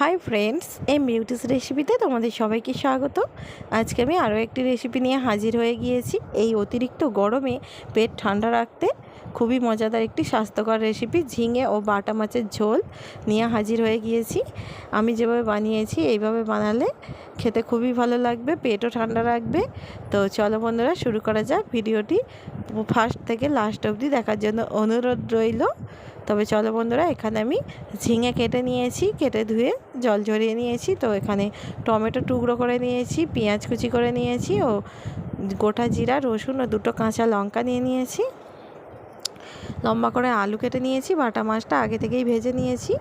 Hi friends এই মিউটিস রেসিপিতে তোমাদের সবাইকে স্বাগত। আজকে আমি আরও একটি রেসিপি নিয়ে হাজির হয়ে গিয়েছি। এই অতিরিক্ত গরমে পেট ঠান্ডা রাখতে খুবই মজাদার একটি স্বাস্থ্যকর রেসিপি ঝিঙে ও বাটা মাছের ঝোল নিয়ে হাজির হয়ে গিয়েছি। আমি যেভাবে বানিয়েছি, এইভাবে বানালে খেতে খুবই ভালো লাগবে, পেটও ঠান্ডা রাখবে। তো চলো বন্ধুরা, শুরু করা যাক। ভিডিওটি ফার্স্ট থেকে লাস্ট অবধি দেখার জন্য অনুরোধ রইল। তবে চলো বন্ধুরা, এখানে আমি ঝিঙে কেটে নিয়েছি, কেটে ধুয়ে জল ঝরিয়ে নিয়েছি। তো এখানে টমেটো টুকরো করে নিয়েছি, পেঁয়াজ কুচি করে নিয়েছি ও গোটা জিরা, রসুন ও দুটো কাঁচা লঙ্কা নিয়ে নিয়েছি। লম্বা করে আলু কেটে নিয়েছি, বাটা মাছটা আগে থেকেই ভেজে নিয়েছি।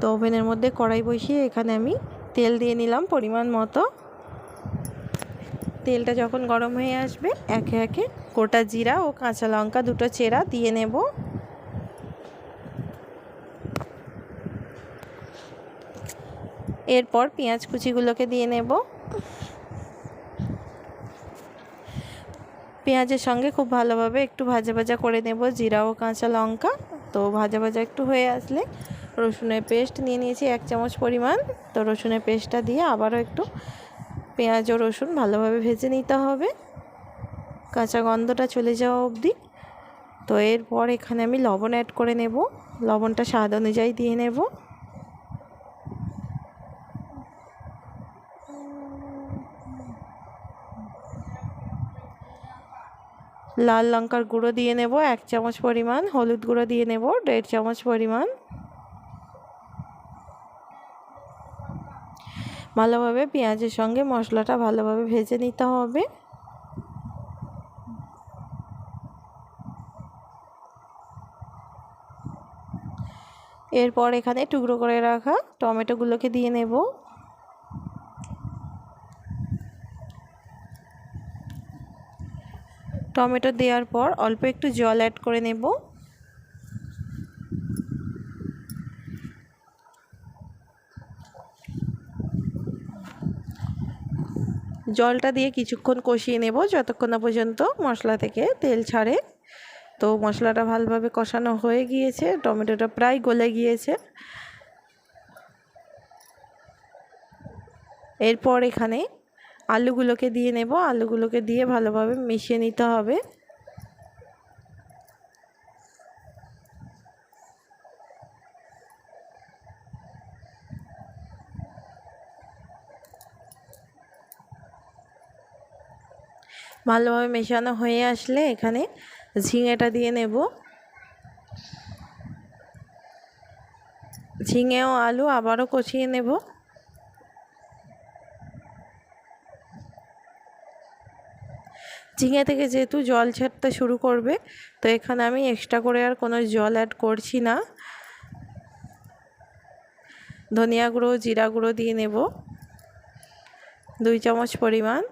তো ওভেনের মধ্যে কড়াই বসিয়ে এখানে আমি তেল দিয়ে নিলাম পরিমাণ মতো। তেলটা যখন গরম হয়ে আসবে, একে একে গোটা জিরা ও কাঁচা লঙ্কা দুটো চেরা দিয়ে নেব। এরপর পেঁয়াজ কুচিগুলোকে দিয়ে নেব। পেঁয়াজের সঙ্গে খুব ভালোভাবে একটু ভাজা ভাজা করে নেব, জিরা ও কাঁচা লঙ্কা। তো ভাজা ভাজা একটু হয়ে আসলে রসুনের পেস্ট নিয়ে নিয়েছি এক চামচ পরিমাণ। তো রসুনের পেস্টটা দিয়ে আবারও একটু পেঁয়াজ ও রসুন ভালোভাবে ভেজে নিতে হবে। কাঁচা গন্ধটা চলে যাওয়া অবধি। তো এরপর এখানে আমি লবণ অ্যাড করে নেব। লবণটা স্বাদ অনুযায়ী দিয়ে নেব। লাল লঙ্কার গুঁড়ো দিয়ে নেব, এক চামচ পরিমাণ, হলুদ গুঁড়ো দিয়ে নেব, দেড় চামচ পরিমাণ। ভালোভাবে পেঁয়াজের সঙ্গে মশলাটা ভালোভাবে ভেজে নিতে হবে। এরপর এখানে টুকরো করে রাখা টমেটোগুলোকে দিয়ে নেব। টমেটো দেওয়ার পর অল্প একটু জল অ্যাড করে নেব। জলটা দিয়ে কিছুক্ষণ কষিয়ে নেব যতক্ষণ না পর্যন্ত মশলা থেকে তেল ছাড়ে। তো মশলাটা ভালোভাবে কষানো হয়ে গিয়েছে, টমেটোটা প্রায় গলে গিয়েছে। এরপর এখানে আলুগুলোকে দিয়ে নেব। আলুগুলোকে দিয়ে ভালোভাবে মিশিয়ে নিতে হবে। ভালোভাবে মেশানো হয়ে আসলে এখানে ঝিঙেটা দিয়ে নেব। ঝিঙে ও আলু আবারও কষিয়ে নেব। ঝিঙে থেকে যেহেতু জল ছাড়তে শুরু করবে, তো এখানে আমি এক্সট্রা করে আর কোনো জল অ্যাড করছি না। ধনিয়া গুঁড়ো, জিরা গুঁড়ো দিয়ে নেব। দুই চামচ পরিমাণ।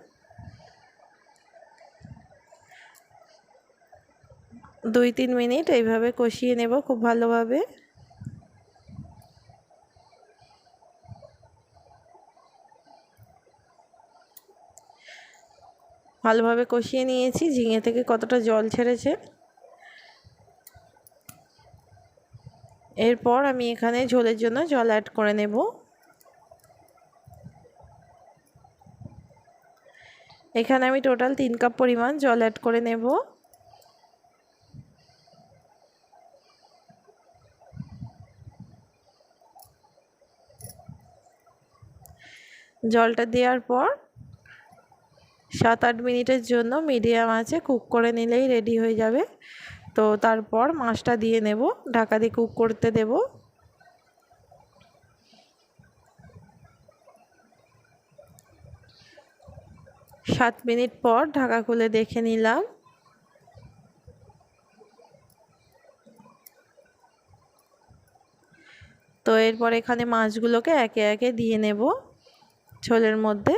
দুই তিন মিনিট এইভাবে কষিয়ে নেব খুব ভালোভাবে। ভালোভাবে কষিয়ে নিয়েছি, ঝিঙে থেকে কতটা জল ছেড়েছে। এরপর আমি এখানে ঝোলের জন্য জল অ্যাড করে নেব। এখানে আমি টোটাল তিন কাপ পরিমাণ জল অ্যাড করে নেব। জলটা দেওয়ার পর সাত আট মিনিটের জন্য মিডিয়াম আছে, কুক করে নিলেই রেডি হয়ে যাবে। তো তারপর মাছটা দিয়ে নেব, ঢাকা দিয়ে কুক করতে দেব। সাত মিনিট পর ঢাকা খুলে দেখে নিলাম। তো এরপর এখানে মাছগুলোকে একে একে দিয়ে নেব ঝোলের মধ্যে।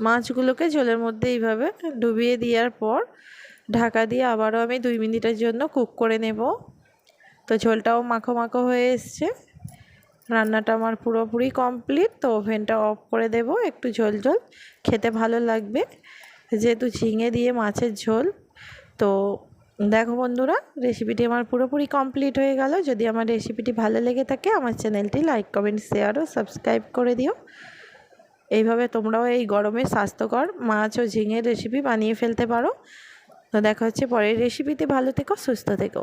মাছগুলোকে ঝোলের মধ্যে এইভাবে ডুবিয়ে দেওয়ার পর ঢাকা দিয়ে আবারও আমি দুই মিনিটের জন্য কুক করে নেব। তো ঝোলটাও মাখো মাখো হয়ে এসছে। রান্নাটা আমার পুরোপুরি কমপ্লিট। তো ওভেনটা অফ করে দেব একটু ঝোল ঝোল। খেতে ভালো লাগবে। যেহেতু ঝিঙে দিয়ে মাছের ঝোল। তো দেখো বন্ধুরা, রেসিপিটি আমার পুরোপুরি কমপ্লিট হয়ে গেল। যদি আমার রেসিপিটি ভালো লেগে থাকে, আমার চ্যানেলটি লাইক, কমেন্ট, শেয়ার ও সাবস্ক্রাইব করে দিও। এইভাবে তোমরাও এই গরমে স্বাস্থ্যকর মাছ ও ঝিঙের রেসিপি বানিয়ে ফেলতে পারো। তো দেখা হচ্ছে পরের রেসিপিতে ভালো থেকো, সুস্থ থেকো।